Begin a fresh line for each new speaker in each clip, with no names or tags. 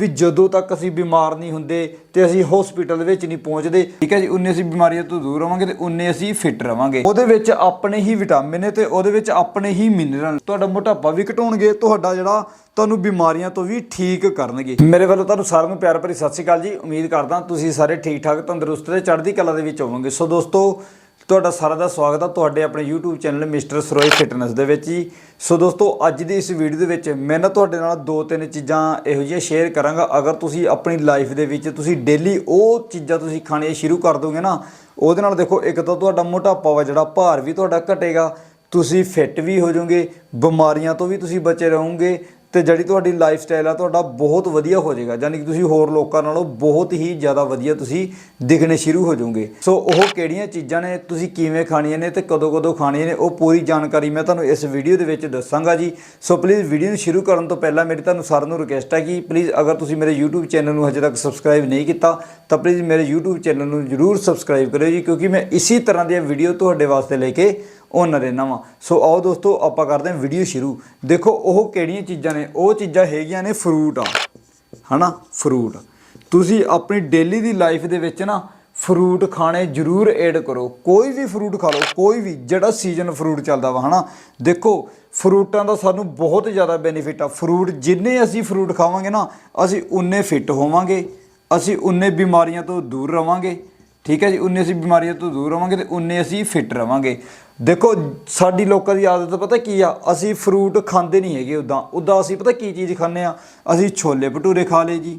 ਵੀ ਜਦੋਂ ਤੱਕ ਅਸੀਂ ਬਿਮਾਰ ਨਹੀਂ ਹੁੰਦੇ ਤੇ ਅਸੀਂ ਹਸਪੀਟਲ ਵਿੱਚ ਨਹੀਂ ਪਹੁੰਚਦੇ, ਠੀਕ ਹੈ ਜੀ, ਉਨੇ ਅਸੀਂ ਬਿਮਾਰੀਆਂ ਤੋਂ ਦੂਰ ਰਵਾਂਗੇ ਤੇ ਉਨੇ ਅਸੀਂ ਫਿੱਟ ਰਵਾਂਗੇ। ਉਹਦੇ ਵਿੱਚ ਆਪਣੇ ਹੀ ਵਿਟਾਮਿਨ ਨੇ ਤੇ ਉਹਦੇ ਵਿੱਚ ਆਪਣੇ ਹੀ ਮਿਨਰਲ ਤੁਹਾਡਾ ਮੋਟਾਪਾ ਵੀ ਘਟਾਉਣਗੇ, ਤੁਹਾਡਾ ਜਿਹੜਾ ਤੁਹਾਨੂੰ ਬਿਮਾਰੀਆਂ ਤੋਂ ਵੀ ਠੀਕ ਕਰਨਗੇ। ਮੇਰੇ ਵੱਲੋਂ ਤੁਹਾਨੂੰ ਸਾਰਿਆਂ ਨੂੰ ਪਿਆਰ ਭਰੀ ਸਤਿ ਸ਼੍ਰੀ ਅਕਾਲ ਜੀ। ਉਮੀਦ ਕਰਦਾ ਤੁਸੀਂ ਸਾਰੇ ਠੀਕ ਠਾਕ ਤੰਦਰੁਸਤ ਤੇ ਚੜ੍ਹਦੀ ਕਲਾ ਦੇ ਵਿੱਚ ਹੋਵੋਗੇ। ਸੋ ਦੋਸਤੋ ਤੁਹਾਡਾ ਸਾਰਿਆਂ ਦਾ ਸਵਾਗਤ ਆ ਤੁਹਾਡੇ ਆਪਣੇ YouTube channel mister Saroye fitness ਦੇ ਵਿੱਚ ਜੀ। ਸੋ ਦੋਸਤੋ, ਅੱਜ ਦੀ ਇਸ ਵੀਡੀਓ ਦੇ ਵਿੱਚ ਮੈਂ ਨਾ ਤੁਹਾਡੇ ਨਾਲ ਦੋ ਤਿੰਨ ਚੀਜ਼ਾਂ ਇਹੋ ਜਿਹੀਆਂ ਸ਼ੇਅਰ ਕਰਾਂਗਾ। ਅਗਰ ਤੁਸੀਂ ਆਪਣੀ ਲਾਈਫ ਦੇ ਵਿੱਚ ਤੁਸੀਂ ਡੇਲੀ ਉਹ ਚੀਜ਼ਾਂ ਤੁਸੀਂ ਖਾਣੀਆਂ ਸ਼ੁਰੂ ਕਰ ਦੋਗੇ ਨਾ, ਉਹਦੇ ਨਾਲ ਦੇਖੋ, ਇੱਕ ਤਾਂ ਤੁਹਾਡਾ ਮੋਟਾਪਾ ਵਾ, ਜਿਹੜਾ ਭਾਰ ਵੀ ਤੁਹਾਡਾ ਘਟੇਗਾ, ਤੁਸੀਂ ਫਿੱਟ ਵੀ ਹੋ ਜਾਓਗੇ, ਬਿਮਾਰੀਆਂ ਤੋਂ ਵੀ ਤੁਸੀਂ ਬਚੇ ਰਹੋਗੇ ਤੇ ਜਿਹੜੀ ਤੁਹਾਡੀ ਲਾਈਫ ਸਟਾਈਲ ਆ, ਤੁਹਾਡਾ ਬਹੁਤ ਵਧੀਆ ਹੋ ਜਾਏਗਾ। ਯਾਨੀ ਕਿ ਤੁਸੀਂ ਹੋਰ ਲੋਕਾਂ ਨਾਲੋਂ ਬਹੁਤ ਹੀ ਜ਼ਿਆਦਾ ਵਧੀਆ ਤੁਸੀਂ ਦਿਖਣੇ ਸ਼ੁਰੂ ਹੋ ਜਾਓਗੇ। ਸੋ ਉਹ ਕਿਹੜੀਆਂ ਚੀਜ਼ਾਂ ਨੇ, ਤੁਸੀਂ ਕਿਵੇਂ ਖਾਣੀਆਂ ਨੇ ਤੇ ਕਦੋਂ ਕਦੋਂ ਖਾਣੀਆਂ ਨੇ, ਉਹ ਪੂਰੀ ਜਾਣਕਾਰੀ ਮੈਂ ਤੁਹਾਨੂੰ ਇਸ ਵੀਡੀਓ ਦੇ ਵਿੱਚ ਦੱਸਾਂਗਾ ਜੀ। ਸੋ ਪਲੀਜ਼ ਵੀਡੀਓ ਨੂੰ ਸ਼ੁਰੂ ਕਰਨ ਤੋਂ ਪਹਿਲਾਂ ਮੇਰੀ ਤੁਹਾਨੂੰ ਸਾਰਿਆਂ ਨੂੰ ਰਿਕਵੈਸਟ ਹੈ ਕਿ ਪਲੀਜ਼ ਅਗਰ ਤੁਸੀਂ ਮੇਰੇ YouTube ਚੈਨਲ ਨੂੰ ਹਜੇ ਤੱਕ ਸਬਸਕ੍ਰਾਈਬ ਨਹੀਂ ਕੀਤਾ, ਤਾਂ ਪਲੀਜ਼ ਮੇਰੇ YouTube ਚੈਨਲ ਨੂੰ ਜਰੂਰ ਸਬਸਕ੍ਰਾਈਬ ਕਰਿਓ ਜੀ, ਕਿਉਂਕਿ ਮੈਂ ਇਸੇ ਤਰ੍ਹਾਂ ਦੀਆਂ ਵੀਡੀਓ ਤੁਹਾਡੇ ਵਾਸਤੇ ਲੈ ਕੇ ਆਉਣਾ ਰਹਿਣਾ ਵਾਂ ਸੋ ਆਓ ਦੋਸਤੋ, ਆਪਾਂ ਕਰਦੇ ਹਾਂ ਵੀਡੀਓ ਸ਼ੁਰੂ। ਦੇਖੋ, ਉਹ ਕਿਹੜੀਆਂ ਚੀਜ਼ਾਂ ਨੇ? ਉਹ ਚੀਜ਼ਾਂ ਹੈਗੀਆਂ ਨੇ ਫਰੂਟ ਆ। ਹਨਾ? ਫਰੂਟ ਤੁਸੀਂ ਆਪਣੀ ਡੇਲੀ ਦੀ ਲਾਈਫ ਦੇ ਵਿੱਚ ਨਾ ਫਰੂਟ ਖਾਣੇ ਜ਼ਰੂਰ ਐਡ ਕਰੋ। ਕੋਈ ਵੀ ਫਰੂਟ ਖਾ ਲਓ, ਕੋਈ ਵੀ, ਜਿਹੜਾ ਸੀਜ਼ਨ ਫਰੂਟ ਚੱਲਦਾ ਵਾ, ਹਨਾ? ਦੇਖੋ ਫਰੂਟਾਂ ਦਾ ਸਾਨੂੰ ਬਹੁਤ ਜ਼ਿਆਦਾ ਬੈਨੀਫਿਟ ਆ। ਫਰੂਟ ਜਿੰਨੇ ਅਸੀਂ ਫਰੂਟ ਖਾਵਾਂਗੇ ਨਾ, ਅਸੀਂ ਉਨੇ ਫਿੱਟ ਹੋਵਾਂਗੇ। ਅਸੀਂ ਉਨੇ ਬਿਮਾਰੀਆਂ ਤੋਂ ਦੂਰ ਰਵਾਂਗੇ। ਠੀਕ ਹੈ ਜੀ, ਉਨੇ ਅਸੀਂ ਬਿਮਾਰੀਆਂ ਤੋਂ ਦੂਰ ਰਵਾਂਗੇ ਤੇ ਉਨੇ ਅਸੀਂ ਫਿੱਟ ਰਵਾਂਗੇ। ਦੇਖੋ, ਸਾਡੀ ਲੋਕਾਂ ਦੀ ਆਦਤ ਪਤਾ ਕੀ ਆ? ਅਸੀਂ ਫਰੂਟ ਖਾਂਦੇ ਨਹੀਂ ਹੈਗੇ ਉਦਾਂ ਉਦਾਂ ਅਸੀਂ ਪਤਾ ਕੀ ਚੀਜ਼ ਖਾਂਦੇ ਆ? ਅਸੀਂ ਛੋਲੇ ਭਟੂਰੇ ਖਾ ਲਏ ਜੀ,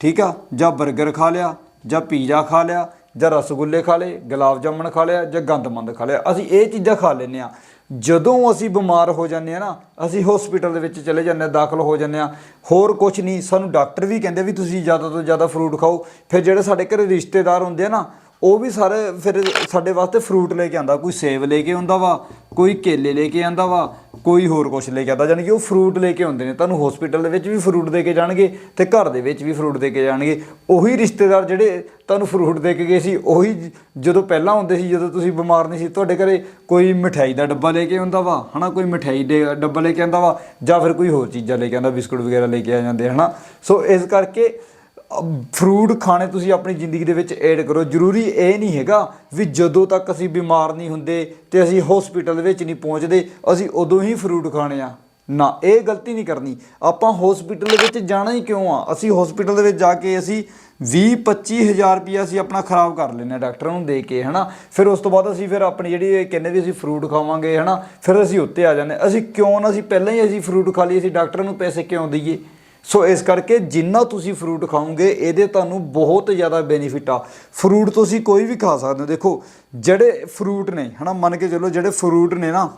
ਠੀਕ ਆ? ਜਾਂ 버ਗਰ ਖਾ ਲਿਆ, ਜਾਂ ਪੀਜ਼ਾ ਖਾ ਲਿਆ, ਜਾਂ ਰਸਗੁੱਲੇ ਖਾ ਲਏ, ਗੁਲਾਬ ਜਾਮਣ ਖਾ ਲਿਆ, ਜਾਂ ਗੰਦਮੰਦ ਖਾ ਲਿਆ। ਅਸੀਂ ਇਹ ਚੀਜ਼ਾਂ ਖਾ ਲੈਂਦੇ ਆ। ਜਦੋਂ ਅਸੀਂ ਬਿਮਾਰ ਹੋ ਜਾਂਦੇ ਆ ਨਾ, ਅਸੀਂ ਹਸਪੀਟਲ ਦੇ ਵਿੱਚ ਚਲੇ ਜਾਂਦੇ ਆ, ਦਾਖਲ ਹੋ ਜਾਂਦੇ ਆ। ਹੋਰ ਕੁਝ ਨਹੀਂ। ਸਾਨੂੰ ਡਾਕਟਰ ਵੀ ਕਹਿੰਦੇ ਵੀ ਤੁਸੀਂ ਜ਼ਿਆਦਾ ਤੋਂ ਜ਼ਿਆਦਾ ਫਰੂਟ ਖਾਓ। ਫਿਰ ਜਿਹੜੇ ਸਾਡੇ ਘਰੇ ਰਿਸ਼ਤੇਦਾਰ ਹੁੰਦੇ ਆ ਨਾ ਉਹ ਵੀ ਸਾਰੇ, ਫਿਰ ਸਾਡੇ ਵਾਸਤੇ ਫਰੂਟ ਲੈ ਕੇ ਆਂਦਾ, ਕੋਈ ਸੇਬ ਲੈ ਕੇ ਆਉਂਦਾ ਵਾ, ਕੋਈ ਕੇਲੇ ਲੈ ਕੇ ਆਂਦਾ ਵਾ, ਕੋਈ ਹੋਰ ਕੁਝ ਲੈ ਕੇ ਆਂਦਾ ਯਾਨੀ ਕਿ ਉਹ ਫਰੂਟ ਲੈ ਕੇ ਆਉਂਦੇ ਨੇ। ਤੁਹਾਨੂੰ ਹਸਪੀਟਲ ਦੇ ਵਿੱਚ ਵੀ ਫਰੂਟ ਦੇ ਕੇ ਜਾਣਗੇ ਤੇ ਘਰ ਦੇ ਵਿੱਚ ਵੀ ਫਰੂਟ ਦੇ ਕੇ ਜਾਣਗੇ। ਉਹੀ ਰਿਸ਼ਤੇਦਾਰ ਜਿਹੜੇ ਤੁਹਾਨੂੰ ਫਰੂਟ ਦੇ ਕੇ ਗਏ ਸੀ, ਉਹੀ ਜਦੋਂ ਪਹਿਲਾਂ ਆਉਂਦੇ ਸੀ, ਜਦੋਂ ਤੁਸੀਂ ਬਿਮਾਰ ਨਹੀਂ ਸੀ, ਤੁਹਾਡੇ ਘਰੇ ਕੋਈ ਮਠਿਆਈ ਦਾ ਡੱਬਾ ਲੈ ਕੇ ਆਉਂਦਾ ਵਾ, ਹਨਾ? ਕੋਈ ਮਠਿਆਈ ਦੇ ਡੱਬਾ ਲੈ ਕੇ ਆਉਂਦਾ ਵਾ, ਜਾਂ ਫਿਰ ਕੋਈ ਹੋਰ ਚੀਜ਼ਾਂ ਲੈ ਕੇ ਆਉਂਦਾ, ਬਿਸਕੁਟ ਵਗੈਰਾ ਲੈ ਕੇ ਆ ਜਾਂਦੇ, ਹਨਾ? ਸੋ ਇਸ ਕਰਕੇ ਫਰੂਟ ਖਾਣੇ ਤੁਸੀਂ ਆਪਣੀ ਜ਼ਿੰਦਗੀ ਦੇ ਵਿੱਚ ਐਡ ਕਰੋ। ਜ਼ਰੂਰੀ ਇਹ ਨਹੀਂ ਹੈਗਾ ਵੀ ਜਦੋਂ ਤੱਕ ਅਸੀਂ ਬਿਮਾਰ ਨਹੀਂ ਹੁੰਦੇ ਤੇ ਅਸੀਂ ਹਸਪੀਟਲ ਵਿੱਚ ਨਹੀਂ ਪਹੁੰਚਦੇ, ਅਸੀਂ ਉਦੋਂ ਹੀ ਫਰੂਟ ਖਾਣੇ ਆ। ਨਾ, ਇਹ ਗਲਤੀ ਨਹੀਂ ਕਰਨੀ। ਆਪਾਂ ਹਸਪੀਟਲ ਦੇ ਵਿੱਚ ਜਾਣਾ ਹੀ ਕਿਉਂ ਆ? ਅਸੀਂ ਹਸਪੀਟਲ ਦੇ ਵਿੱਚ ਜਾ ਕੇ ਅਸੀਂ 20 25000 ਰੁਪਇਆ ਅਸੀਂ ਆਪਣਾ ਖਰਾਬ ਕਰ ਲੈਂਦੇ ਹਾਂ ਡਾਕਟਰ ਨੂੰ ਦੇ ਕੇ, ਹਨਾ? ਫਿਰ ਉਸ ਤੋਂ ਬਾਅਦ ਅਸੀਂ ਫਿਰ ਆਪਣੀ ਜਿਹੜੀ ਇਹ ਕਹਿੰਦੇ ਵੀ ਅਸੀਂ ਫਰੂਟ ਖਾਵਾਂਗੇ, ਹਨਾ? ਫਿਰ ਅਸੀਂ ਉੱਤੇ ਆ ਜਾਂਦੇ ਅਸੀਂ ਕਿਉਂ ਨਾ ਅਸੀਂ ਪਹਿਲਾਂ ਹੀ ਅਸੀਂ ਫਰੂਟ ਖਾ ਲਈ ਅਸੀਂ ਡਾਕਟਰ ਨੂੰ ਪੈਸੇ ਕਿਉਂ ਦਈਏ? ਸੋ ਇਸ ਕਰਕੇ ਜਿੰਨਾ ਤੁਸੀਂ ਫਰੂਟ ਖਾਓਗੇ, ਇਹਦੇ ਤੁਹਾਨੂੰ ਬਹੁਤ ਜ਼ਿਆਦਾ ਬੈਨੀਫਿਟ ਆ। ਫਰੂਟ ਤੁਸੀਂ ਕੋਈ ਵੀ ਖਾ ਸਕਦੇ ਹੋ। ਦੇਖੋ, ਜਿਹੜੇ ਫਰੂਟ ਨੇ, ਹਨਾ, ਮੰਨ ਕੇ ਚੱਲੋ ਜਿਹੜੇ ਫਰੂਟ ਨੇ ਨਾ,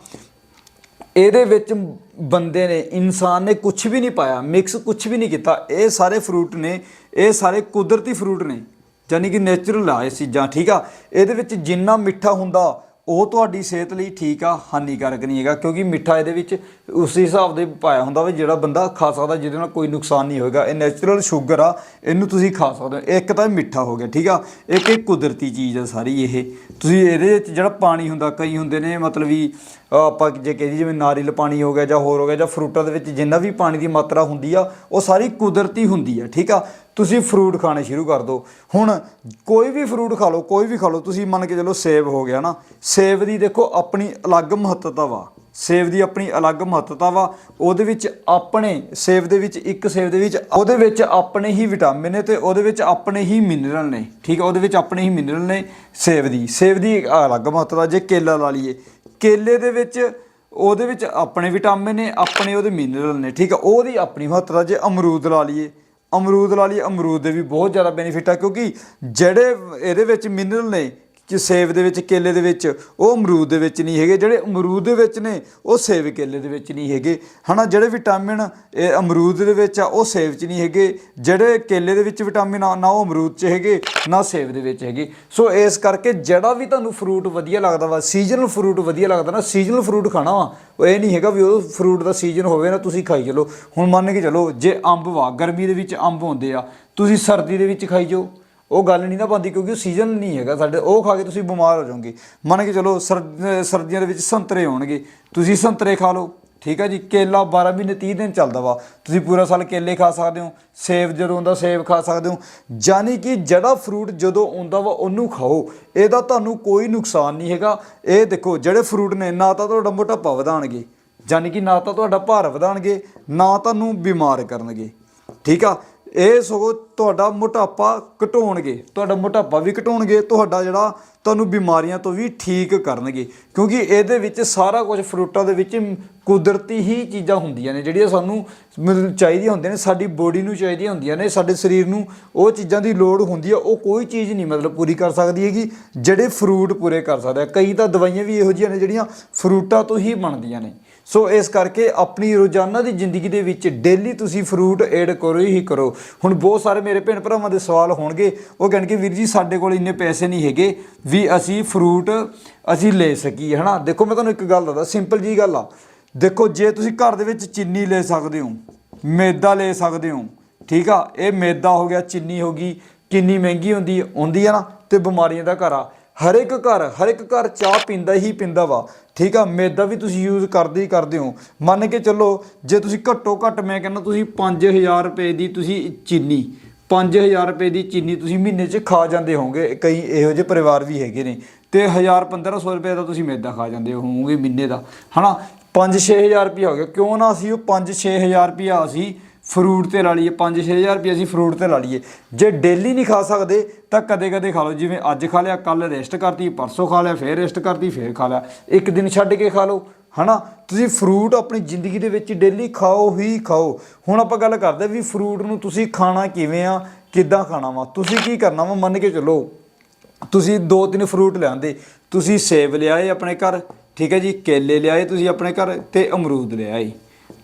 ਇਹਦੇ ਵਿੱਚ ਬੰਦੇ ਨੇ, ਇਨਸਾਨ ਨੇ ਕੁਝ ਵੀ ਨਹੀਂ ਪਾਇਆ ਮਿਕਸ ਕੁਝ ਵੀ ਨਹੀਂ ਕੀਤਾ। ਇਹ ਸਾਰੇ ਫਰੂਟ ਨੇ, ਇਹ ਸਾਰੇ ਕੁਦਰਤੀ ਫਰੂਟ ਨੇ। ਯਾਨੀ ਕਿ ਨੇਚਰਲ ਆ ਇਹ ਚੀਜ਼ਾਂ, ਠੀਕ ਆ? ਇਹਦੇ ਵਿੱਚ ਜਿੰਨਾ ਮਿੱਠਾ ਹੁੰਦਾ ਉਹ ਤੁਹਾਡੀ ਸਿਹਤ ਲਈ ਠੀਕ ਆ, ਹਾਨੀਕਾਰਕ ਨਹੀਂ ਹੈਗਾ, ਕਿਉਂਕਿ ਮਿੱਠਾ ਇਹਦੇ ਵਿੱਚ ਉਸ ਹਿਸਾਬ ਦੇ ਪਾਇਆ ਹੁੰਦਾ ਵੀ, ਜਿਹੜਾ ਬੰਦਾ ਖਾ ਸਕਦਾ, ਜਿਹਦੇ ਨਾਲ ਕੋਈ ਨੁਕਸਾਨ ਨਹੀਂ ਹੋਏਗਾ। ਇਹ ਨੈਚੁਰਲ ਸ਼ੂਗਰ ਆ, ਇਹਨੂੰ ਤੁਸੀਂ ਖਾ ਸਕਦੇ ਹੋ। ਇੱਕ ਤਾਂ ਮਿੱਠਾ ਹੋ ਗਿਆ, ਠੀਕ ਆ? ਇੱਕ ਇਹ ਕੁਦਰਤੀ ਚੀਜ਼ ਆ ਸਾਰੀ ਇਹ। ਤੁਸੀਂ ਇਹਦੇ ਵਿੱਚ ਜਿਹੜਾ ਪਾਣੀ ਹੁੰਦਾ, ਕਈ ਹੁੰਦੇ ਨੇ, ਮਤਲਬ ਵੀ ਆਪਾਂ ਜੇ ਕਹੀ ਜਿਵੇਂ ਨਾਰੀਅਲ ਪਾਣੀ ਹੋ ਗਿਆ ਜਾਂ ਹੋਰ ਹੋ ਗਿਆ ਜਾਂ ਫਰੂਟਾਂ ਦੇ ਵਿੱਚ ਜਿੰਨਾ ਵੀ ਪਾਣੀ ਦੀ ਮਾਤਰਾ ਹੁੰਦੀ ਆ, ਉਹ ਸਾਰੀ ਕੁਦਰਤੀ ਹੁੰਦੀ ਆ, ਠੀਕ ਆ? ਤੁਸੀਂ ਫਰੂਟ ਖਾਣੇ ਸ਼ੁਰੂ ਕਰ ਦਿਓ। ਹੁਣ ਕੋਈ ਵੀ ਫਰੂਟ ਖਾ ਲਓ, ਕੋਈ ਵੀ ਖਾ ਲਓ, ਤੁਸੀਂ ਮੰਨ ਕੇ ਚਲੋ ਸੇਬ ਹੋ ਗਿਆ ਨਾ, ਸੇਬ ਦੀ ਦੇਖੋ ਆਪਣੀ ਅਲੱਗ ਮਹੱਤਤਾ ਵਾ। ਸੇਬ ਦੀ ਆਪਣੀ ਅਲੱਗ ਮਹੱਤਤਾ ਵਾ। ਉਹਦੇ ਵਿੱਚ ਆਪਣੇ ਸੇਬ ਦੇ ਵਿੱਚ, ਇੱਕ ਸੇਬ ਦੇ ਵਿੱਚ, ਉਹਦੇ ਵਿੱਚ ਆਪਣੇ ਹੀ ਵਿਟਾਮਿਨ ਨੇ ਤੇ ਉਹਦੇ ਵਿੱਚ ਆਪਣੇ ਹੀ ਮਿਨਰਲ ਨੇ। ਠੀਕ ਆ, ਉਹਦੇ ਵਿੱਚ ਆਪਣੇ ਹੀ ਮਿਨਰਲ ਨੇ ਸੇਬ ਦੀ। ਸੇਬ ਦੀ ਅਲੱਗ ਮਹੱਤਤਾ, ਜੇ ਕੇਲਾ ਲਾ ਲਈਏ। ਕੇਲੇ ਦੇ ਵਿੱਚ ਉਹਦੇ ਵਿੱਚ ਆਪਣੇ ਵਿਟਾਮਿਨ ਨੇ, ਆਪਣੇ ਉਹਦੇ ਮਿਨਰਲ ਨੇ। ਠੀਕ ਆ, ਉਹਦੀ ਆਪਣੀ ਮਹੱਤਤਾ, ਜੇ ਅਮਰੂਦ ਲਾ ਲਈਏ। ਅਮਰੂਦ ਲਾ ਲਈ ਅਮਰੂਦ ਦੇ ਵੀ ਬਹੁਤ ਜ਼ਿਆਦਾ ਬੈਨੀਫਿਟ ਆ ਕਿਉਂਕਿ ਜਿਹੜੇ ਇਹਦੇ ਵਿੱਚ ਮਿਨਰਲ ਨੇ ਕਿ ਸੇਬ ਦੇ ਵਿੱਚ, ਕੇਲੇ ਦੇ ਵਿੱਚ, ਉਹ ਅਮਰੂਦ ਦੇ ਵਿੱਚ ਨਹੀਂ ਹੈਗੇ। ਜਿਹੜੇ ਅਮਰੂਦ ਦੇ ਵਿੱਚ ਨੇ, ਉਹ ਸੇਬ ਕੇਲੇ ਦੇ ਵਿੱਚ ਨਹੀਂ ਹੈਗੇ। ਹਨਾ, ਜਿਹੜੇ ਵਿਟਾਮਿਨ, ਇਹ ਅਮਰੂਦ ਦੇ ਵਿੱਚ ਆ, ਉਹ ਸੇਬ 'ਚ ਨਹੀਂ ਹੈਗੇ। ਜਿਹੜੇ ਕੇਲੇ ਦੇ ਵਿੱਚ ਵਿਟਾਮਿਨ ਆ, ਨਾ ਉਹ ਅਮਰੂਦ 'ਚ ਹੈਗੇ, ਨਾ ਸੇਬ ਦੇ ਵਿੱਚ ਹੈਗੇ। ਸੋ ਇਸ ਕਰਕੇ ਜਿਹੜਾ ਵੀ ਤੁਹਾਨੂੰ ਫਰੂਟ ਵਧੀਆ ਲੱਗਦਾ ਵਾ ਸੀਜ਼ਨਲ ਫਰੂਟ ਵਧੀਆ ਲੱਗਦਾ ਨਾ ਸੀਜ਼ਨਲ ਫਰੂਟ ਖਾਣਾ ਵਾ, ਉਹ ਇਹ ਨਹੀਂ ਹੈਗਾ ਵੀ ਉਹ ਫਰੂਟ ਦਾ ਸੀਜ਼ਨ ਹੋਵੇ ਨਾ, ਤੁਸੀਂ ਖਾਈ ਚਲੋ। ਹੁਣ ਮੰਨ ਕੇ ਚਲੋ, ਜੇ ਅੰਬ ਵਾ, ਗਰਮੀ ਦੇ ਵਿੱਚ ਅੰਬ ਹੁੰਦੇ ਆ, ਤੁਸੀਂ ਸਰਦੀ ਦੇ ਵਿੱਚ ਖਾਈ ਜਾਓ। ਉਹ ਗੱਲ ਨਹੀਂ ਨਾ ਬੰਦੀ ਕਿਉਂਕਿ ਉਹ ਸੀਜ਼ਨ ਨਹੀਂ ਹੈਗਾ ਸਾਡੇ, ਉਹ ਖਾ ਕੇ ਤੁਸੀਂ ਬਿਮਾਰ ਹੋ ਜਾਓਗੇ। ਮੰਨ ਕੇ ਚਲੋ ਸਰਦੀਆਂ ਦੇ ਵਿੱਚ ਸੰਤਰੇ ਹੋਣਗੇ ਤੁਸੀਂ ਸੰਤਰੇ ਖਾ ਲਓ, ਠੀਕ ਹੈ ਜੀ? ਕੇਲਾ 12 ਮਹੀਨੇ 30 ਦਿਨ ਚੱਲਦਾ ਵਾ। ਤੁਸੀਂ ਪੂਰਾ ਸਾਲ ਕੇਲੇ ਖਾ ਸਕਦੇ ਹੋ, ਸੇਬ ਜਦੋਂ ਆਉਂਦਾ ਸੇਬ ਖਾ ਸਕਦੇ ਹੋ। ਯਾਨੀ ਕਿ ਜਿਹੜਾ ਫਰੂਟ ਜਦੋਂ ਆਉਂਦਾ ਵਾ, ਉਹਨੂੰ ਖਾਓ। ਇਹਦਾ ਤੁਹਾਨੂੰ ਕੋਈ ਨੁਕਸਾਨ ਨਹੀਂ ਹੈਗਾ। ਇਹ ਦੇਖੋ, ਜਿਹੜੇ ਫਰੂਟ ਨੇ, ਨਾ ਤਾਂ ਤੁਹਾਡਾ ਮੋਟਾਪਾ ਵਧਾਉਣਗੇ ਯਾਨੀ ਕਿ ਨਾ ਤਾਂ ਤੁਹਾਡਾ ਭਾਰ ਵਧਾਉਣਗੇ ਨਾ ਤੁਹਾਨੂੰ ਬਿਮਾਰ ਕਰਨਗੇ। ਠੀਕ ਆ? ਇਹ ਸਗੋਂ ਤੁਹਾਡਾ ਮੋਟਾਪਾ ਘਟਾਉਣਗੇ, ਤੁਹਾਡਾ ਮੋਟਾਪਾ ਵੀ ਘਟਾਉਣਗੇ, ਤੁਹਾਡਾ ਜਿਹੜਾ ਤੁਹਾਨੂੰ ਬਿਮਾਰੀਆਂ ਤੋਂ ਵੀ ਠੀਕ ਕਰਨਗੇ। ਕਿਉਂਕਿ ਇਹਦੇ ਵਿੱਚ ਸਾਰਾ ਕੁਝ ਫਰੂਟਾਂ ਦੇ ਵਿੱਚ ਕੁਦਰਤੀ ਹੀ ਚੀਜ਼ਾਂ ਹੁੰਦੀਆਂ ਨੇ, ਜਿਹੜੀਆਂ ਸਾਨੂੰ ਮਤਲਬ ਚਾਹੀਦੀਆਂ ਹੁੰਦੀਆਂ ਨੇ, ਸਾਡੀ ਬੋਡੀ ਨੂੰ ਚਾਹੀਦੀਆਂ ਹੁੰਦੀਆਂ ਨੇ, ਸਾਡੇ ਸਰੀਰ ਨੂੰ ਉਹ ਚੀਜ਼ਾਂ ਦੀ ਲੋੜ ਹੁੰਦੀ ਆ, ਉਹ ਕੋਈ ਚੀਜ਼ ਨਹੀਂ ਮਤਲਬ ਪੂਰੀ ਕਰ ਸਕਦੀ ਹੈਗੀ, ਜਿਹੜੇ ਫਰੂਟ ਪੂਰੇ ਕਰ ਸਕਦਾ ਕਈ ਤਾਂ ਦਵਾਈਆਂ ਵੀ ਇਹੋ ਜਿਹੀਆਂ ਨੇ ਜਿਹੜੀਆਂ ਫਰੂਟਾਂ ਤੋਂ ਹੀ ਬਣਦੀਆਂ ਨੇ। ਸੋ ਇਸ ਕਰਕੇ ਆਪਣੀ ਰੋਜ਼ਾਨਾ ਦੀ ਜ਼ਿੰਦਗੀ ਦੇ ਵਿੱਚ ਡੇਲੀ ਤੁਸੀਂ ਫਰੂਟ ਐਡ ਕਰੋ ਹੀ ਕਰੋ। ਹੁਣ ਬਹੁਤ ਸਾਰੇ ਮੇਰੇ ਭੈਣ ਭਰਾਵਾਂ ਦੇ ਸਵਾਲ ਹੋਣਗੇ। ਉਹ ਕਹਿਣਗੇ, ਵੀਰ ਜੀ, ਸਾਡੇ ਕੋਲ ਇੰਨੇ ਪੈਸੇ ਨਹੀਂ ਹੈਗੇ ਵੀ ਅਸੀਂ ਫਰੂਟ ਅਸੀਂ ਲੈ ਸਕੀਏ, ਹਨਾ? ਦੇਖੋ, ਮੈਂ ਤੁਹਾਨੂੰ ਇੱਕ ਗੱਲ ਦੱਸਦਾ ਸਿੰਪਲ ਜੀ ਗੱਲ ਆ। ਦੇਖੋ, ਜੇ ਤੁਸੀਂ ਘਰ ਦੇ ਵਿੱਚ ਚੀਨੀ ਲੈ ਸਕਦੇ ਹੋ, ਮੈਦਾ ਲੈ ਸਕਦੇ ਹੋ, ਠੀਕ ਆ? ਇਹ ਮੈਦਾ ਹੋ ਗਿਆ, ਚੀਨੀ ਹੋ ਗਈ, ਕਿੰਨੀ ਮਹਿੰਗੀ ਹੁੰਦੀ ਹੁੰਦੀ ਆ ਨਾ, ਤੇ ਬਿਮਾਰੀਆਂ ਦਾ ਘਰ ਆ। ਹਰ ਇੱਕ ਘਰ, ਹਰ ਇੱਕ ਘਰ ਚਾਹ ਪੀਂਦਾ ਹੀ ਪੀਂਦਾ ਵਾ। ਠੀਕ ਆ, ਮੈਦਾ ਵੀ ਤੁਸੀਂ ਯੂਜ਼ ਕਰਦੇ ਹੀ ਕਰਦੇ ਹੋ। ਮੰਨ ਕੇ ਚੱਲੋ, ਜੇ ਤੁਸੀਂ ਘੱਟੋ ਘੱਟ ਮੈਂ ਕਹਿੰਦਾ ਤੁਸੀਂ 5000 ਰੁਪਏ ਦੀ ਤੁਸੀਂ ਚੀਨੀ 5000 ਰੁਪਏ ਦੀ ਚੀਨੀ ਤੁਸੀਂ ਮਹੀਨੇ 'ਚ ਖਾ ਜਾਂਦੇ ਹੋਵੋਗੇ। ਕਈ ਇਹੋ ਜਿਹੇ ਪਰਿਵਾਰ ਵੀ ਹੈਗੇ ਨੇ। ਤੇ 1000 1500 ਰੁਪਏ ਦਾ ਤੁਸੀਂ ਮੈਦਾ ਖਾ ਜਾਂਦੇ ਹੋਵੋਗੇ ਮਹੀਨੇ ਦਾ। ਹਨਾ 5-6000 ਰੁਪਏ ਹੋ ਗਿਆ। ਕਿਉਂ ਨਾ ਅਸੀਂ ਉਹ 5-6000 ਰੁਪਏ ਅਸੀਂ ਫਰੂਟ ਤੇ ਲਾ ਲਈਏ 5-6000 ਰੁਪਏ ਅਸੀਂ ਫਰੂਟ ਤੇ ਲਾ ਲਈਏ। ਜੇ ਡੇਲੀ ਨਹੀਂ ਖਾ ਸਕਦੇ, ਤਾਂ ਕਦੇ-ਕਦੇ ਖਾ ਲਓ। ਜਿਵੇਂ ਅੱਜ ਖਾ ਲਿਆ ਕੱਲ ਰੈਸਟ ਕਰਤੀ, ਪਰਸੋਂ ਖਾ ਲਿਆ, ਫੇਰ ਰੈਸਟ ਕਰਤੀ, ਫੇਰ ਖਾ ਲਿਆ। ਇੱਕ ਦਿਨ ਛੱਡ ਕੇ ਖਾ ਲਓ, ਹਨਾ? ਤੁਸੀਂ ਫਰੂਟ ਆਪਣੀ ਜ਼ਿੰਦਗੀ ਦੇ ਵਿੱਚ ਡੇਲੀ ਖਾਓ ਹੀ ਖਾਓ। ਹੁਣ ਆਪਾਂ ਗੱਲ ਕਰਦੇ ਵੀ ਫਰੂਟ ਨੂੰ ਤੁਸੀਂ ਖਾਣਾ ਕਿਵੇਂ ਆ, ਕਿੱਦਾਂ ਖਾਣਾ ਵਾ। ਤੁਸੀਂ ਕੀ ਕਰਨਾ ਵਾ, ਮੰਨ ਕੇ ਚੱਲੋ, ਤੁਸੀਂ ਦੋ ਤਿੰਨ ਫਰੂਟ ਲਿਆਂਦੇ। ਤੁਸੀਂ ਸੇਬ ਲਿਆਏ ਆਪਣੇ ਘਰ, ਠੀਕ ਹੈ ਜੀ? ਕੇਲੇ ਲਿਆਏ ਤੁਸੀਂ ਆਪਣੇ ਘਰ ਤੇ ਅਮਰੂਦ ਲਿਆਏ।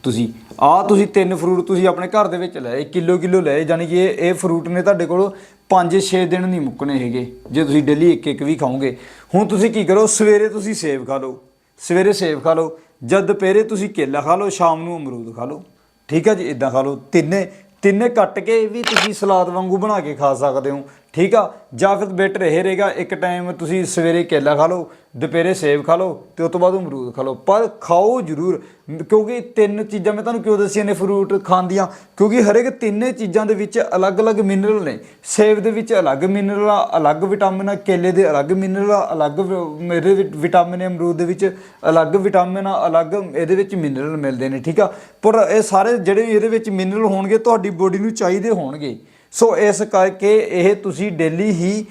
ਤੁਸੀਂ ਆ ਤੁਸੀਂ ਤਿੰਨ ਫਰੂਟ ਤੁਸੀਂ ਆਪਣੇ ਘਰ ਦੇ ਵਿੱਚ ਲਏ, ਕਿਲੋ ਕਿਲੋ ਲਏ ਯਾਨੀ ਕਿ ਇਹ ਇਹ ਫਰੂਟ ਨੇ ਤੁਹਾਡੇ ਕੋਲ 5-6 ਦਿਨ ਨਹੀਂ ਮੁੱਕਣੇ ਹੈਗੇ, ਜੇ ਤੁਸੀਂ ਡੇਲੀ ਇੱਕ ਇੱਕ ਵੀ ਖਾਓਗੇ। ਹੁਣ ਤੁਸੀਂ ਕੀ ਕਰੋ, ਸਵੇਰੇ ਤੁਸੀਂ ਸੇਬ ਖਾ ਲਓ, ਸਵੇਰੇ ਸੇਬ ਖਾ ਲਓ, ਜਦ ਦੁਪਹਿਰੇ ਤੁਸੀਂ ਕੇਲਾ ਖਾ ਲਓ, ਸ਼ਾਮ ਨੂੰ ਅਮਰੂਦ ਖਾ ਲਓ, ਠੀਕ ਹੈ ਜੀ ਇਦਾਂ ਖਾ ਲਓ, ਤਿੰਨੇ ਤਿੰਨੇ ਕੱਟ ਕੇ ਵੀ ਤੁਸੀਂ ਸਲਾਦ ਵਾਂਗੂ ਬਣਾ ਕੇ ਖਾ ਸਕਦੇ ਹੋ ਠੀਕ ਆ? ਜਾਂ ਫਿਰ ਬੈਟਰ ਇਹ ਰਹੇਗਾ। ਇੱਕ ਟਾਈਮ ਤੁਸੀਂ ਸਵੇਰੇ ਕੇਲਾ ਖਾ ਲਓ, ਦੁਪਹਿਰੇ ਸੇਬ ਖਾ ਲਓ ਤੇ ਉਸ ਤੋਂ ਬਾਅਦ ਅਮਰੂਦ ਖਾ ਲਓ। ਪਰ ਖਾਓ ਜ਼ਰੂਰ। ਕਿਉਂਕਿ ਤਿੰਨ ਚੀਜ਼ਾਂ ਮੈਂ ਤੁਹਾਨੂੰ ਕਿਉਂ ਦੱਸੀਆਂ ਨੇ ਫਰੂਟ ਖਾਣ ਦੀਆਂ? ਕਿਉਂਕਿ ਹਰ ਇੱਕ ਤਿੰਨੇ ਚੀਜ਼ਾਂ ਦੇ ਵਿੱਚ ਅਲੱਗ-ਅਲੱਗ ਮਿਨਰਲ ਨੇ। ਸੇਬ ਦੇ ਵਿੱਚ ਅਲੱਗ ਮਿਨਰਲ ਆ, ਅਲੱਗ ਵਿਟਾਮਿਨ ਆ, ਕੇਲੇ ਦੇ ਅਲੱਗ ਮਿਨਰਲ ਆ, ਅਲੱਗ ਵ- ਮੇਰੇ ਵਿਟਾਮਿਨ ਹੈ ਅਮਰੂਦ ਦੇ ਵਿੱਚ ਅਲੱਗ ਵਿਟਾਮਿਨ ਆ, ਅਲੱਗ ਇਹਦੇ ਵਿੱਚ ਮਿਨਰਲ ਮਿਲਦੇ ਨੇ, ਠੀਕ ਆ? ਪਰ ਇਹ ਸਾਰੇ ਜਿਹੜੇ ਇਹਦੇ ਵਿੱਚ ਮਿਨਰਲ ਹੋਣਗੇ, ਤੁਹਾਡੀ ਬੋਡੀ ਨੂੰ ਚਾਹੀਦੇ ਹੋਣਗੇ। ਸੋ ਇਸ ਕਰਕੇ ਇਹ ਤੁਸੀਂ ਡੇਲੀ ਹੀ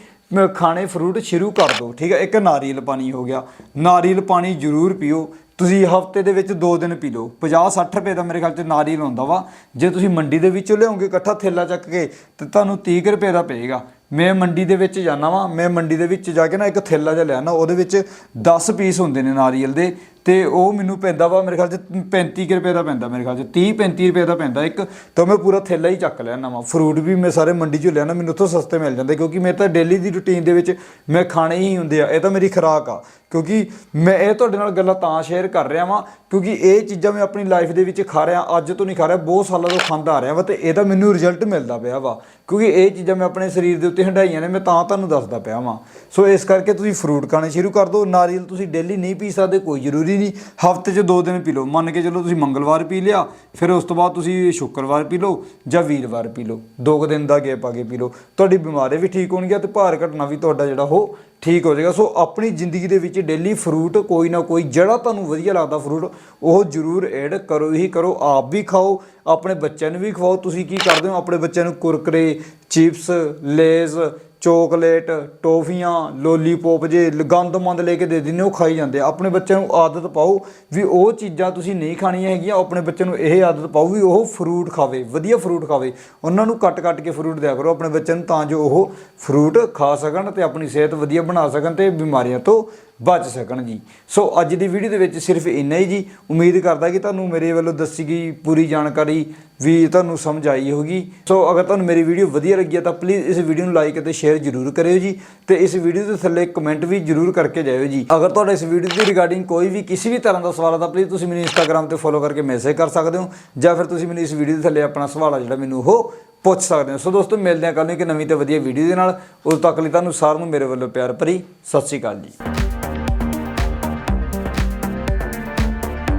ਖਾਣੇ ਫਰੂਟ ਸ਼ੁਰੂ ਕਰ ਦਿਓ, ਠੀਕ ਹੈ? ਇੱਕ ਨਾਰੀਅਲ ਪਾਣੀ ਹੋ ਗਿਆ। ਨਾਰੀਅਲ ਪਾਣੀ ਜ਼ਰੂਰ ਪੀਓ। ਤੁਸੀਂ ਹਫ਼ਤੇ ਦੇ ਵਿੱਚ 2 ਦਿਨ ਪੀ ਲਓ। 50 60 ਰੁਪਏ ਦਾ ਮੇਰੇ ਖਿਆਲ ਚ ਨਾਰੀਅਲ ਹੁੰਦਾ ਵਾ। ਜੇ ਤੁਸੀਂ ਮੰਡੀ ਦੇ ਵਿੱਚੋਂ ਲਿਆਉਂਗੇ ਇਕੱਠਾ ਥੈਲਾ ਚੱਕ ਕੇ, ਤੇ ਤੁਹਾਨੂੰ 30 ਕੁ ਰੁਪਏ ਦਾ ਪਏਗਾ। ਮੈਂ ਮੰਡੀ ਦੇ ਵਿੱਚ ਜਾਣਾ ਵਾਂ। ਮੈਂ ਮੰਡੀ ਦੇ ਵਿੱਚ ਜਾ ਕੇ ਨਾ ਇੱਕ ਥੈਲਾ ਜਿਹਾ ਲਿਆਣਾ ਉਹਦੇ ਵਿੱਚ 10 ਪੀਸ ਹੁੰਦੇ ਨੇ ਨਾਰੀਅਲ ਦੇ। ਤੇ ਉਹ ਮੈਨੂੰ ਪੈਂਦਾ ਵਾ ਮੇਰੇ ਖਿਆਲ ਚ 35 ਕੁ ਰੁਪਏ ਦਾ ਪੈਂਦਾ ਮੇਰੇ ਖਿਆਲ ਚ 30 35 ਰੁਪਏ ਦਾ ਪੈਂਦਾ ਇੱਕ, ਤਾਂ ਮੈਂ ਪੂਰਾ ਥੈਲਾ ਹੀ ਚੱਕ ਲਿਆ ਨਵਾਂ। ਫਰੂਟ ਵੀ ਮੈਂ ਸਾਰੇ ਮੰਡੀ ਚੋਂ ਲਿਆਣਾ ਮੈਨੂੰ ਉੱਥੋਂ ਸਸਤੇ ਮਿਲ ਜਾਂਦੇ ਕਿਉਂਕਿ ਮੇਰੇ ਤਾਂ ਡੇਲੀ ਦੀ ਰੁਟੀਨ ਦੇ ਵਿੱਚ ਮੈਂ ਖਾਣੇ ਹੀ ਹੁੰਦੇ ਆ, ਇਹ ਤਾਂ ਮੇਰੀ ਖੁਰਾਕ ਆ। ਕਿਉਂਕਿ ਮੈਂ ਇਹ ਤੁਹਾਡੇ ਨਾਲ ਗੱਲਾਂ ਤਾਂ ਸ਼ੇਅਰ ਕਰ ਰਿਹਾ ਵਾਂ, ਕਿਉਂਕਿ ਇਹ ਚੀਜ਼ਾਂ ਮੈਂ ਆਪਣੀ ਲਾਈਫ ਦੇ ਵਿੱਚ ਖਾ ਰਿਹਾ, ਅੱਜ ਤੋਂ ਨਹੀਂ ਖਾ ਰਿਹਾ, ਬਹੁਤ ਸਾਲਾਂ ਤੋਂ ਖਾਂਦਾ ਆ ਰਿਹਾ ਵਾ ਤੇ ਇਹਦਾ ਮੈਨੂੰ ਰਿਜ਼ਲਟ ਮਿਲਦਾ ਪਿਆ ਵਾ। ਕਿਉਂਕਿ ਇਹ ਚੀਜ਼ਾਂ ਮੈਂ ਆਪਣੇ ਸਰੀਰ ਦੇ ਉੱਤੇ ਹੰਡਾਈਆਂ ਨੇ, ਮੈਂ ਤਾਂ ਤੁਹਾਨੂੰ ਦੱਸਦਾ ਪਿਆ ਵਾਂ। ਸੋ ਇਸ ਕਰਕੇ ਤੁਸੀਂ ਫਰੂਟ ਖਾਣੇ ਸ਼ੁਰੂ ਕਰ ਦਿਓ, ਨਾਰੀਅਲ ਤੁਸੀਂ ਡੇਲੀ ਨਹੀਂ ਪੀ ਸਕਦੇ, ਕੋਈ ਜ਼ਰੂਰੀ ਨਹੀਂ। ਹਫ਼ਤੇ 'ਚ ਦੋ ਦਿਨ ਪੀ ਲਓ, ਮੰਨ ਕੇ ਚੱਲੋ ਤੁਸੀਂ ਮੰਗਲਵਾਰ ਪੀ ਲਿਆ, ਫਿਰ ਉਸ ਤੋਂ ਬਾਅਦ ਤੁਸੀਂ ਸ਼ੁੱਕਰਵਾਰ ਪੀ ਲਓ ਜਾਂ ਵੀਰਵਾਰ ਪੀ ਲਓ। ਦੋ ਕੁ ਦਿਨ ਦਾ ਗੇਪ ਆ ਕੇ ਪੀ ਲਓ। ਤੁਹਾਡੀ ਬਿਮਾਰੀ ਵੀ ਠੀਕ ਹੋਣਗੀਆਂ ਤੇ ਭਾਰ ਘਟਣਾ ਵੀ ਤੁਹਾਡਾ ਜਿਹੜਾ ਉਹ ਠੀਕ ਹੋ ਜਾਏਗਾ। ਸੋ ਆਪਣੀ ਜ਼ਿੰਦਗੀ ਦੇ ਵਿੱਚ ਡੇਲੀ ਫਰੂਟ ਕੋਈ ਨਾ ਕੋਈ, ਜਿਹੜਾ ਤੁਹਾਨੂੰ ਵਧੀਆ ਲੱਗਦਾ ਫਰੂਟ ਉਹ ਜ਼ਰੂਰ ਐਡ ਕਰੋ ਹੀ ਕਰੋ। ਆਪ ਵੀ ਖਾਓ, ਆਪਣੇ ਬੱਚਿਆਂ ਨੂੰ ਵੀ ਖਵਾਓ। ਤੁਸੀਂ ਕੀ ਕਰਦੇ ਹੋ? ਆਪਣੇ ਬੱਚਿਆਂ ਨੂੰ ਕੁਰਕਰੇ, ਚਿਪਸ, ਲੇਜ਼ ਚੋਕਲੇਟ, ਟੋਫੀਆਂ, ਲੋਲੀਪੌਪ ਜੇ ਲ- ਗੰਦਮੰਦ ਲੈ ਕੇ ਦੇ ਦਿੰਦੇ ਉਹ ਖਾਈ ਜਾਂਦੇ ਆ। ਆਪਣੇ ਬੱਚਿਆਂ ਨੂੰ ਆਦਤ ਪਾਓ ਵੀ ਉਹ ਚੀਜ਼ਾਂ ਤੁਸੀਂ ਨਹੀਂ ਖਾਣੀਆਂ ਹੈਗੀਆਂ, ਆਪਣੇ ਬੱਚਿਆਂ ਨੂੰ ਇਹ ਆਦਤ ਪਾਓ ਵੀ ਉਹ ਫਰੂਟ ਖਾਵੇ, ਵਧੀਆ ਫਰੂਟ ਖਾਵੇ। ਉਹਨਾਂ ਨੂੰ ਕੱਟ ਕੱਟ ਕੇ ਫਰੂਟ ਦਿਆ ਕਰੋ, ਆਪਣੇ ਬੱਚਿਆਂ ਨੂੰ ਤਾਂ ਜੋ ਉਹ ਫਰੂਟ ਖਾ ਸਕਣ ਤੇ ਆਪਣੀ ਸਿਹਤ ਵਧੀਆ ਬਣਾ ਸਕਣ ਤੇ ਬਿਮਾਰੀਆਂ ਤੋਂ ਬਚ ਸਕਣ ਜੀ। ਸੋ ਅੱਜ ਦੀ ਵੀਡੀਓ ਦੇ ਵਿੱਚ ਸਿਰਫ ਇੰਨਾ ਹੀ ਜੀ। ਉਮੀਦ ਕਰਦਾ ਕਿ ਤੁਹਾਨੂੰ ਮੇਰੇ ਵੱਲੋਂ ਦੱਸੀ ਗਈ ਪੂਰੀ ਜਾਣਕਾਰੀ ਵੀ ਤੁਹਾਨੂੰ ਸਮਝ ਆਈ ਹੋਗੀ ਸੋ ਅਗਰ ਤੁਹਾਨੂੰ ਮੇਰੀ ਵੀਡੀਓ ਵਧੀਆ ਲੱਗੀ ਹੈ ਤਾਂ ਪਲੀਜ਼ ਇਸ ਵੀਡੀਓ ਨੂੰ ਲਾਈਕ ਅਤੇ ਸ਼ੇਅਰ ਜ਼ਰੂਰ ਕਰਿਓ ਜੀ। ਤੇ ਇਸ ਵੀਡੀਓ ਦੇ ਥੱਲੇ ਕਮੈਂਟ ਵੀ ਜ਼ਰੂਰ ਕਰਕੇ ਜਾਇਓ ਜੀ। ਅਗਰ ਤੁਹਾਡਾ ਇਸ ਵੀਡੀਓ ਦੀ ਰਿਗਾਰਡਿੰਗ ਕੋਈ ਵੀ ਕਿਸੇ ਵੀ ਤਰ੍ਹਾਂ ਦਾ ਸਵਾਲ ਹੈ ਤਾਂ ਪਲੀਜ਼ ਤੁਸੀਂ ਮੈਨੂੰ ਇੰਸਟਾਗ੍ਰam ਤੇ ਫੋਲੋ ਕਰਕੇ ਮੈਸੇਜ ਕਰ ਸਕਦੇ ਹੋ। ਜਾਂ ਫਿਰ ਤੁਸੀਂ ਮੈਨੂੰ ਇਸ ਵੀਡੀਓ ਦੇ ਥੱਲੇ ਆਪਣਾ ਸਵਾਲ ਆ ਜਿਹੜਾ ਮੈਨੂੰ ਉਹ ਪੁੱਛ ਸਕਦੇ ਹੋ। ਸੋ ਦੋਸਤੋ, ਮਿਲਦੇ ਹਾਂ ਕੱਲ੍ਹ ਨੂੰ ਇੱਕ ਨਵੀਂ ਤੇ ਵਧੀਆ ਵੀਡੀਓ ਦੇ ਨਾਲ। ਉਦੋਂ ਤੱਕ ਲਈ ਤੁਹਾਨੂੰ ਸਾਰਿਆਂ ਨੂੰ ਮੇਰੇ ਵੱਲੋਂ ਪਿਆਰ ਭਰੀ ਸਤਿ ਸ਼੍ਰੀ ਅਕਾਲ ਜੀ।